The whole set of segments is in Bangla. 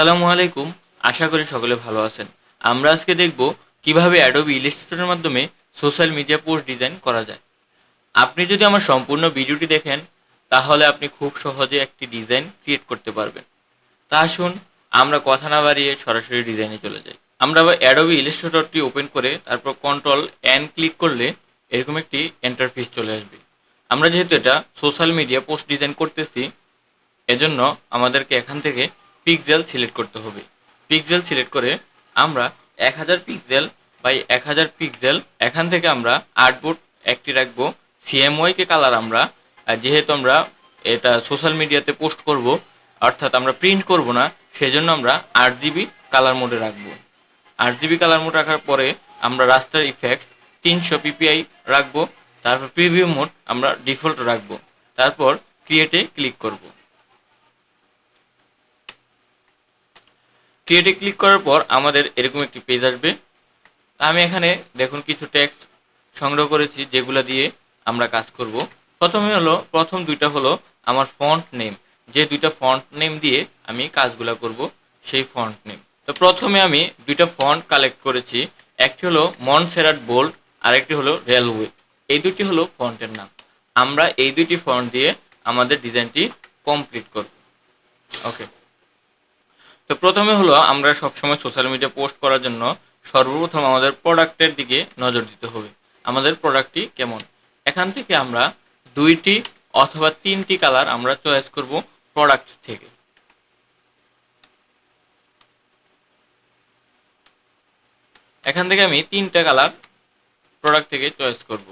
আসসালামু আলাইকুম। আশা করি সকলে ভালো আছেন। আমরা আজকে দেখব কীভাবে অ্যাডোবি ইলাস্ট্রেটরের মাধ্যমে সোশ্যাল মিডিয়া পোস্ট ডিজাইন করা যায়। আপনি যদি আমার সম্পূর্ণ ভিডিওটি দেখেন, তাহলে আপনি খুব সহজে একটি ডিজাইন ক্রিয়েট করতে পারবেন। তা আসুন, আমরা কথা না বাড়িয়ে সরাসরি ডিজাইনে চলে যাই। আমরা আবার অ্যাডোবি ইলিস্ট্রেটরটি ওপেন করে তারপর কন্ট্রোল এন ক্লিক করলে এরকম একটি ইন্টারফেস চলে আসবে। আমরা যেহেতু এটা সোশ্যাল মিডিয়া পোস্ট ডিজাইন করতেছি, এজন্য আমাদেরকে এখান থেকে পিক্সেল সিলেক্ট করতে হবে। পিক্সেল সিলেক্ট করে আমরা এক হাজার পিক্সেল বাই এক হাজার পিক্সেল এখান থেকে আমরা আর্টবোর্ড একটি রাখব। সিএমওয়াইকে কালার আমরা যেহেতু আমরা এটা সোশ্যাল মিডিয়াতে পোস্ট করব, অর্থাৎ আমরা প্রিন্ট করব না, সেজন্য আমরা আট জিবি কালার মোডে রাখব। আট জিবি কালার মোড রাখার পরে আমরা রাস্টার ইফেক্টস তিনশো পিপিআই রাখব, তারপর প্রিভিউ মোড আমরা ডিফল্ট রাখব, তারপর ক্রিয়েটে ক্লিক করব। ক্রিয়েটে ক্লিক করার পর আমাদের এরকম একটি পেজ আসবে। আমি এখানে দেখুন কিছু টেক্সট সংগ্রহ করেছি, যেগুলো দিয়ে আমরা কাজ করব। প্রথমে হলো, প্রথম দুইটা হলো আমার ফন্ট নেম যে দুইটা ফন্ট নেম দিয়ে আমি কাজগুলো করব, সেই ফন্ট নেম তো প্রথমে আমি দুইটা ফন্ট কালেক্ট করেছি। একটি হলো মনসেরাট বোল্ড আরেকটি হলো রেলওয়ে এই দুটি হলো ফন্টের নাম। আমরা এই দুইটি ফন্ট দিয়ে আমাদের ডিজাইনটি কমপ্লিট করব। ওকে তো প্রথমে হলো আমরা সবসময় সোশ্যাল মিডিয়া পোস্ট করার জন্য সর্বপ্রথম আমাদের প্রোডাক্টের দিকে নজর দিতে হবে। আমাদের প্রোডাক্টটি কেমন? এখান থেকে আমরা দুইটি অথবা তিনটি কালার আমরা চয়েস করব প্রোডাক্ট থেকে। এখান থেকে আমি তিনটা কালার প্রোডাক্ট থেকে চয়েস করব।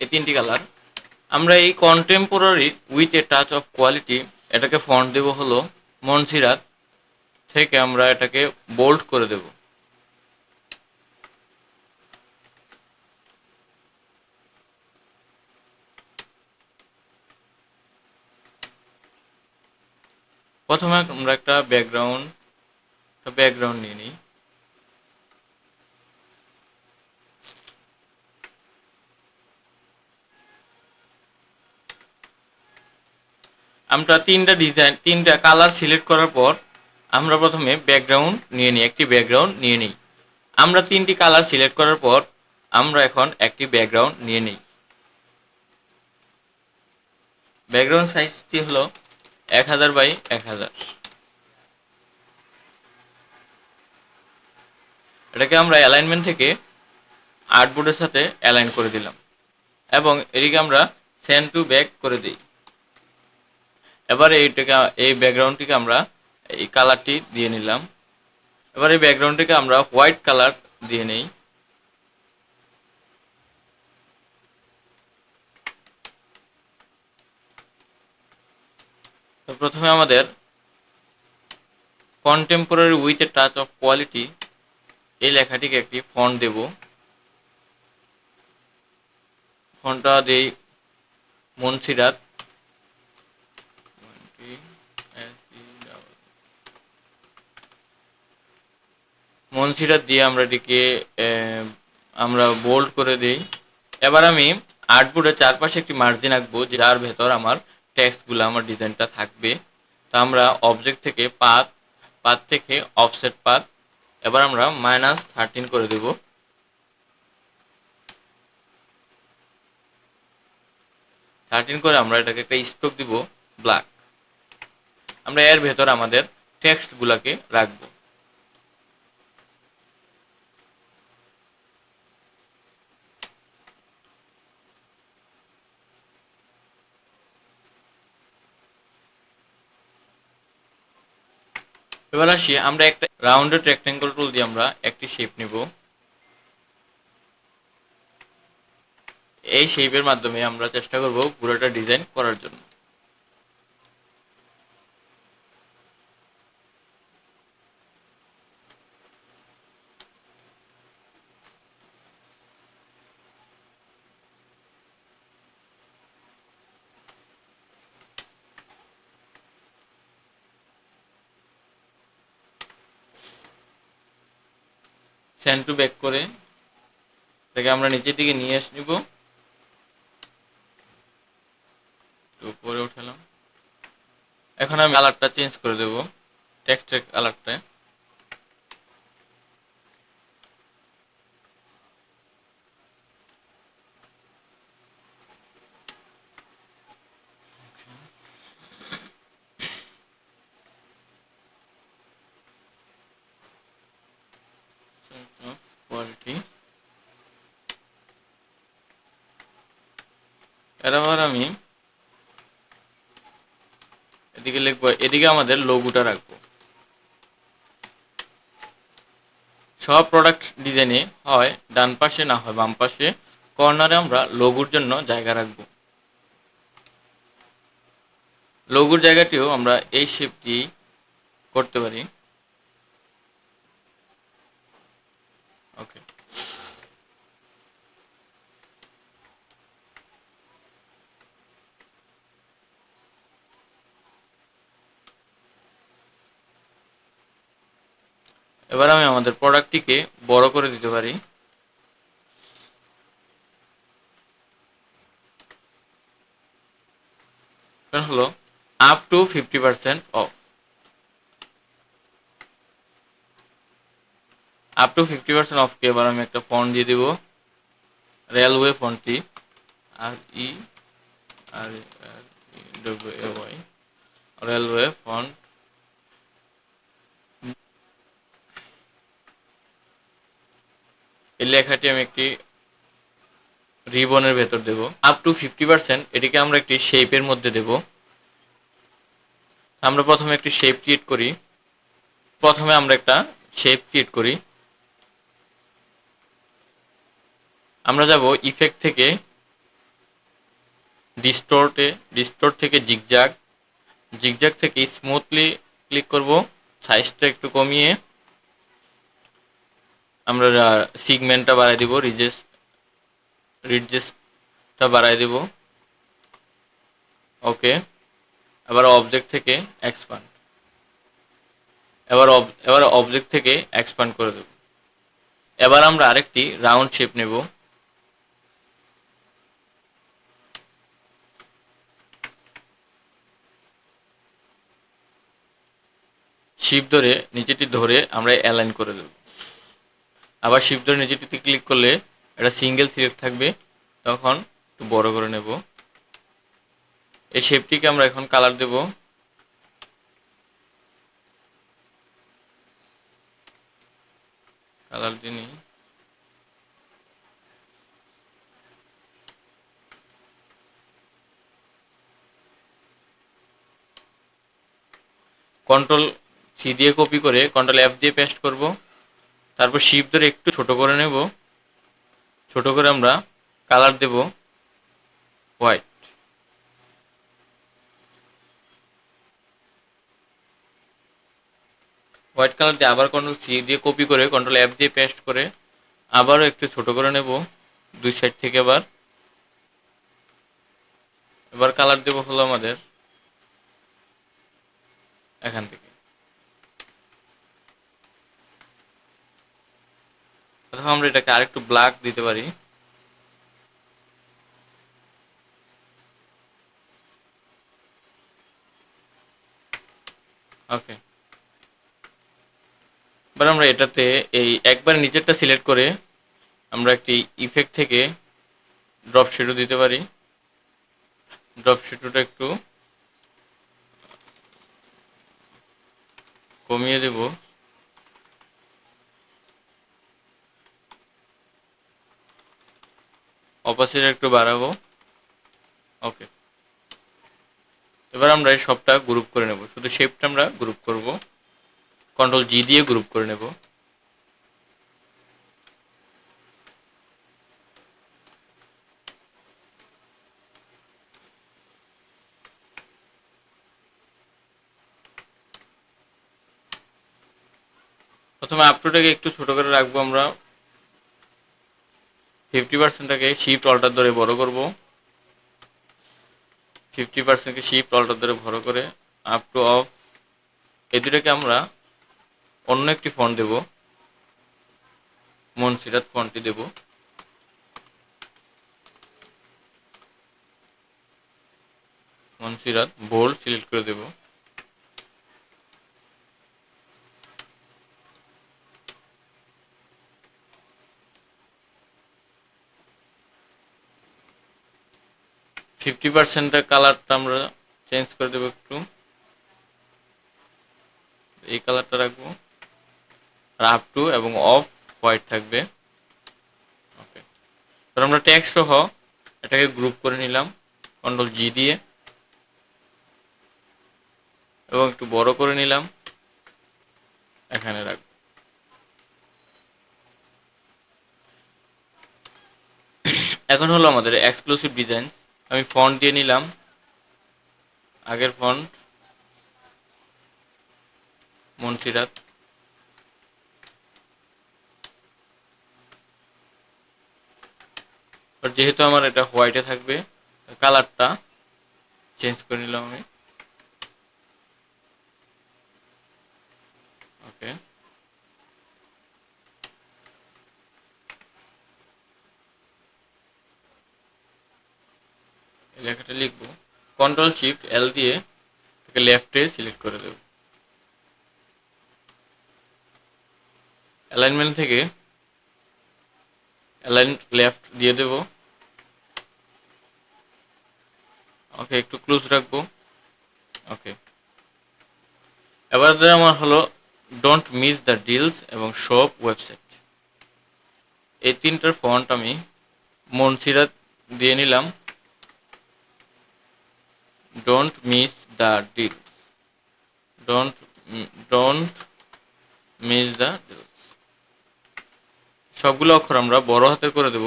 এই তিনটি কালার। আমরা এই contemporary with a touch of quality এটাকে ফন্ট দেব হলো মনসিরাত থেকে আমরা এটাকে বোল্ড করে দেব। প্রথমে আমরা একটা ব্যাকগ্রাউন্ড ব্যাকগ্রাউন্ড নিয়ে নিই। আমরা তিনটা ডিজাইন তিনটা কালার সিলেক্ট করার পর আমরা প্রথমে ব্যাকগ্রাউন্ড নিয়ে নিই, একটি ব্যাকগ্রাউন্ড নিয়ে নিই। আমরা তিনটি কালার সিলেক্ট করার পর আমরা এখন একটি ব্যাকগ্রাউন্ড নিয়ে নিই। ব্যাকগ্রাউন্ড সাইজটি হলো এক হাজার বাই এক হাজার। এটাকে আমরা অ্যালাইনমেন্ট থেকে আর্টবোর্ডের সাথে অ্যালাইন করে দিলাম। এবং এটিকে আমরা সেন্ড টু ব্যাক করে দিই। এবার এইটাকে এই ব্যাকগ্রাউন্ডটিকে আমরা এই কালারটি দিয়ে নিলাম। এবার এই ব্যাকগ্রাউন্ডটিকে আমরা হোয়াইট কালার দিয়ে নেই। তো প্রথমে আমাদের contemporary with a touch of quality এই লেখাটিকে একটি ফন্ট দেব। ফন্টটা দেই মনসিরাত। মনসিরাত দিয়ে আমরা এটিকে আমরা বোল্ড করে দিই। এবার আমি আর্টবোর্ডের চারপাশে একটি মার্জিন আঁকবো যার ভেতর আমার টেক্সটগুলো আমার ডিজাইনটা থাকবে। তো আমরা অবজেক্ট থেকে পাত পাত থেকে অফসেট পাত এবার আমরা মাইনাস থার্টিন করে দেব। থার্টিন করে আমরা এটাকে একটা স্ট্রোক দিব ব্ল্যাক আমরা এর ভেতর আমাদের টেক্সটগুলোকে রাখব। এবার আসি, আমরা একটা রাউন্ডেড রেক্টেঙ্গল টুল দিয়ে আমরা একটি শেপ নিব। এই শেপের মাধ্যমে আমরা চেষ্টা করব পুরোটা ডিজাইন করার জন্য। সেন্ড টু ব্যাক করে এটাকে আমরা নিচের দিকে নিয়ে আস নিব। উপরে উঠালাম। এখন আমি কালারটা চেঞ্জ করে দেব, টেক্সটের কালারটা কোয়ালিটি এবার আমি এদিকে লিখব, এদিকে আমাদের লোগোটা রাখব। সব প্রোডাক্ট ডিজাইনে হয়, ডান পাশে না হয়, বাম পাশে কর্নারে আমরা লোগোর জন্য জায়গা রাখব। লোগোর জায়গাটিও আমরা এই শেপ দিয়েই করতে পারি। এবার আমি আমাদের প্রোডাক্টটিকে বড় করে দিতে পারি। হলো up to fifty percent off up to fifty percent অফকে এবার আমি একটা ফন্ট দিয়ে দিব। Raleway ফন্টটি R E R W A Y Raleway font এই লেখাটি আমি একটি রিবনের ভেতর দেব। আপ টু ফিফটি পার্সেন্ট এটিকে আমরা একটি শেপের মধ্যে দেব। আমরা প্রথমে একটি শেপ ক্রিয়েট করি। প্রথমে আমরা একটা শেপ ক্রিয়েট করি। আমরা যাব ইফেক্ট থেকে ডিস্টোর্টে ডিস্টোর্ট থেকে জিগজাগ জিগজাগ থেকে স্মুথলি ক্লিক করব। সাইজটা একটু কমিয়ে আমরা সিগমেন্টটা বাড়াই দিব, রিজেস, রিজেসটা বাড়াই দিব। ওকে, এবার অবজেক্ট থেকে এক্সপান্ড এবার এবার অবজেক্ট থেকে এক্সপান্ড করে দেব। এবার আমরা আরেকটি রাউন্ড শেপ নেব। শিপ ধরে নিচেটি ধরে আমরা অ্যালাইন করে দেব। আবার শিপ ধরে নিচেটিতে ক্লিক করলে এটা সিঙ্গেল সিলেক্ট থাকবে, তখন একটু বড় করে নেব। এই শেপটিকে আমরা এখন কালার দেব। কালার দিয়ে নিই। কন্ট্রোল সি দিয়ে কপি করে কন্ট্রোল এফ দিয়ে পেস্ট করব। তারপর শিপ ধরে একটু ছোট করে নেব। ছোট করে আমরা কালার দেব হোয়াইট হোয়াইট কালার দিয়ে আবার কন্ট্রোল সি দিয়ে কপি করে কন্ট্রোল অ্যাপ দিয়ে পেস্ট করে আবারও একটু ছোট করে নেব, দুই সাইড থেকে আবার। এবার কালার দেব হলো আমাদের এখান থেকে। অথবা আমরা এটাকে আরেকটু ব্ল্যাক দিতে পারি। ওকে এবার আমরা এটাতে এই একবার নিচেরটা সিলেক্ট করে আমরা একটি ইফেক্ট থেকে ড্রপ শেডো দিতে পারি। ড্রপ শেডোটা একটু কমিয়ে দেব। অপাসিটি একটু বাড়াবো। ওকে এবার আমরা এই সবটা গ্রুপ করে নেব। শুধু শেপটা আমরা গ্রুপ করব। কন্ট্রোল জি দিয়ে গ্রুপ করে নেব। প্রথমে আপটুটাকে একটু ছোট করে রাখব আমরা। ফিফটি পার্সেন্টটাকে শিফট অল্টার ধরে বড় করব। ফিফটি পার্সেন্টকে শিফট অল্টার ধরে বড় করে আপ টু অফ এই দুটাকে আমরা অন্য একটি ফন্ট দেব। মনসিরাত ফন্টটি দেব। মনসিরাত বোল্ড সিলেক্ট করে দেব। ফিফটি পার্সেন্টের কালারটা আমরা চেঞ্জ করে দেবো একটু। এই কালারটা রাখব। আর আপ টু এবং অফ হোয়াইট থাকবে। ওকে তো আমরা ট্যাক্স সহ এটাকে গ্রুপ করে নিলাম। কন্ট্রোল জি দিয়ে। এবং একটু বড় করে নিলাম। এখানে রাখব। এখন হলো আমাদের এক্সক্লুসিভ ডিজাইন আমি ফন্ট দিয়ে নিলাম। আগের ফন্ট মন্ত্রীরাত যেহেতু আমার এটা হোয়াইটে থাকবে কালারটা চেঞ্জ করে নিলাম আমি ওকে লেখাটা লিখব। কন্ট্রোল শিফট এল দিয়ে এটাকে লেফটে সিলেক্ট করে দেব। অ্যালাইনমেন্ট থেকে অ্যালাইন লেফট দিয়ে দেব। ওকে একটু ক্লোজ রাখব। ওকে এবার আমার হলো ডোন্ট মিস দ্য ডিলস এবং শপ ওয়েবসাইট এই তিনটার ফন্ট আমি মনসিরাত দিয়ে নিলাম। Don't miss the deals don't don't miss the deals সবগুলো অক্ষর আমরা বড় হাতে করে দেব।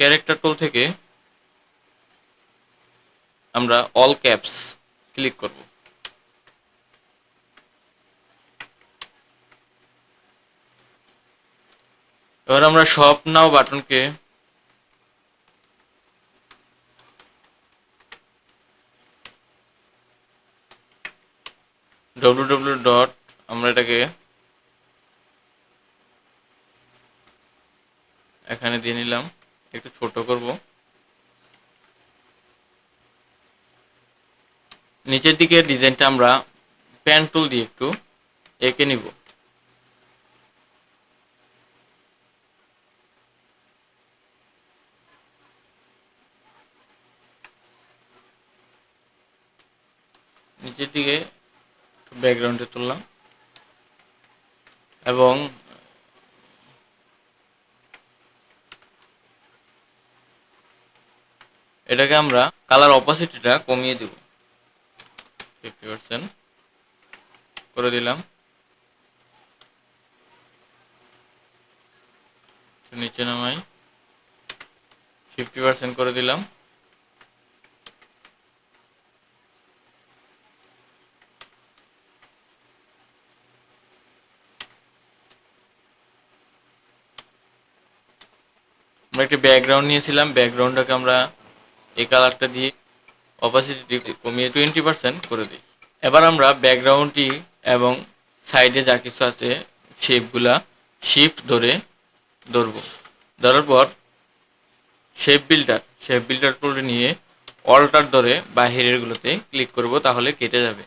ক্যারেক্টার টুল থেকে আমরা অল ক্যাপস ক্লিক করব। এবার আমরা শপ নাও বাটনকে ডব্লিউ ডব্লিউ ডট আমরা এটাকে এখানে দিয়ে নিলাম। একটু ছোট করব। নিচের দিকে ডিজাইনটা আমরা প্যান টুল দিয়ে একটু এঁকে নিব। নিচের দিকে ব্যাকগ্রাউন্ডে তুললাম। এবং এটাকে আমরা কালার অপাসিটিটা কমিয়ে দেব। ফিফটি পার্সেন্ট করে দিলাম। নিচে নামাই। ফিফটি পার্সেন্ট করে দিলাম। আমরা একটি ব্যাকগ্রাউন্ড নিয়েছিলাম ব্যাকগ্রাউন্ডটাকে আমরা এই কালারটা দিয়ে অপাসিটি কমিয়ে টোয়েন্টি পার্সেন্ট করে দিই। এবার আমরা ব্যাকগ্রাউন্ডটি এবং সাইডে যা কিছু আছে শেপগুলা শিফট ধরে ধরব। ধরার পর শেপ বিল্ডার শেপ বিল্ডার টুলটি নিয়ে অল্টার ধরে বাহিরেরগুলোতে ক্লিক করব, তাহলে কেটে যাবে।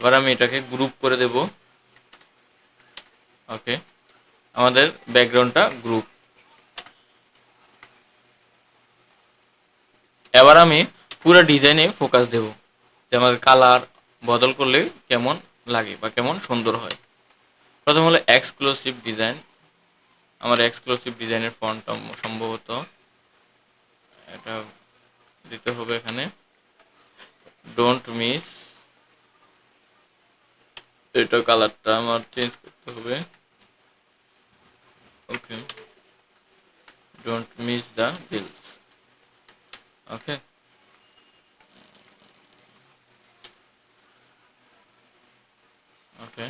এবার আমি এটাকে গ্রুপ করে দেব। ওকে আমাদের ব্যাকগ্রাউন্ডটা গ্রুপ এবার আমি পুরো ডিজাইনে ফোকাস দেব যে আমাদের কালার বদল করলে কেমন লাগে বা কেমন সুন্দর হয়। প্রথম হলো এক্সক্লুসিভ ডিজাইন আমার এক্সক্লুসিভ ডিজাইনের ফন্টটা সম্ভবত এটা দিতে হবে এখানে। ডোন্ট মিস এটা কালারটা আমার চেঞ্জ করতে হবে। Okay don't miss the bills okay okay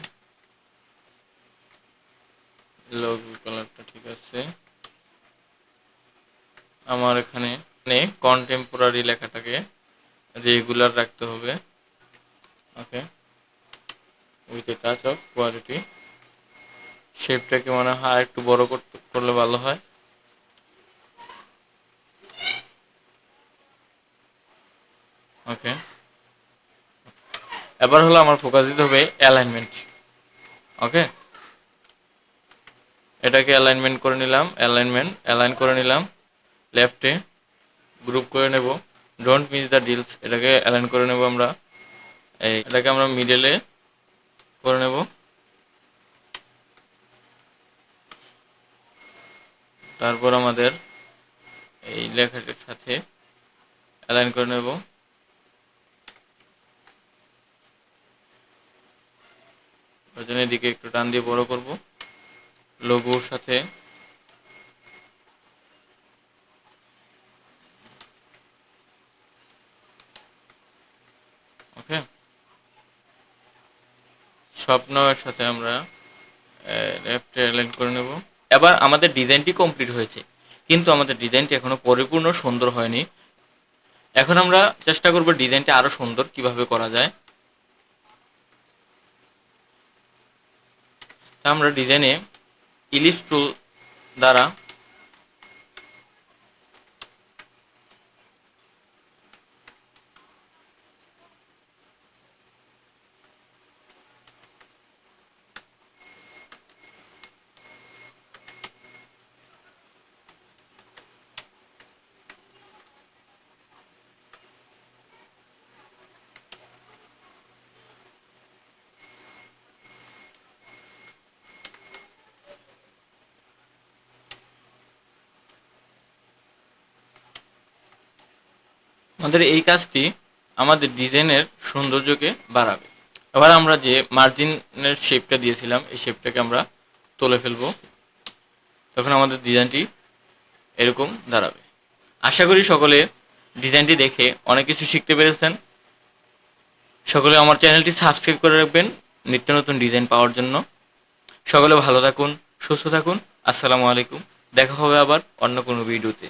logo কালারটা ঠিক আছে। আমার এখানে কন্টেম্পোরারি লেখাটাকে রেগুলার রাখতে হবে। Okay with a touch of quality শেপটাকে মনে হয় আর একটু বড় করতে করলে ভালো হয় ওকে এবার হলো আমার ফোকাস দিতে হবে অ্যালাইনমেন্ট ওকে এটাকে অ্যালাইনমেন্ট করে নিলাম অ্যালাইনমেন্ট অ্যালাইন করে নিলাম লেফটে গ্রুপ করে নেব। ডোন্ট মিস দ্য ডিলস এটাকে অ্যালাইন করে নেব আমরা। এই, এটাকে আমরা মিডেলে করে নেব। তারপর আমাদের এই লেখাটির সাথে অ্যালাইন করে নেব। জন্য এদিকে একটু টান দিয়ে বড় করব। লোগোর সাথে। ওকে স্বপ্নের সাথে আমরা লেফটে অ্যালাইন করে নেব। এবার আমাদের ডিজাইনটি কমপ্লিট হয়েছে। কিন্তু আমাদের ডিজাইনটি এখনও পরিপূর্ণ সুন্দর হয়নি। এখন আমরা চেষ্টা করব ডিজাইনটা আরও সুন্দর কীভাবে করা যায়। আমরা ডিজাইনে ইলিশ টুল দ্বারা আমাদের এই কাজটি আমাদের ডিজাইনের সৌন্দর্যকে বাড়াবে। এবার আমরা যে মার্জিনের শেপটা দিয়েছিলাম, এই শেপটাকে আমরা তুলে ফেলব। তখন আমাদের ডিজাইনটি এরকম দাঁড়াবে। আশা করি সকলে ডিজাইনটি দেখে অনেক কিছু শিখতে পেরেছেন। সকলে আমার চ্যানেলটি সাবস্ক্রাইব করে রাখবেন নিত্য নতুন ডিজাইন পাওয়ার জন্য। সকলে ভালো থাকুন, সুস্থ থাকুন। আসসালামু আলাইকুম। দেখা হবে আবার অন্য কোনো ভিডিওতে।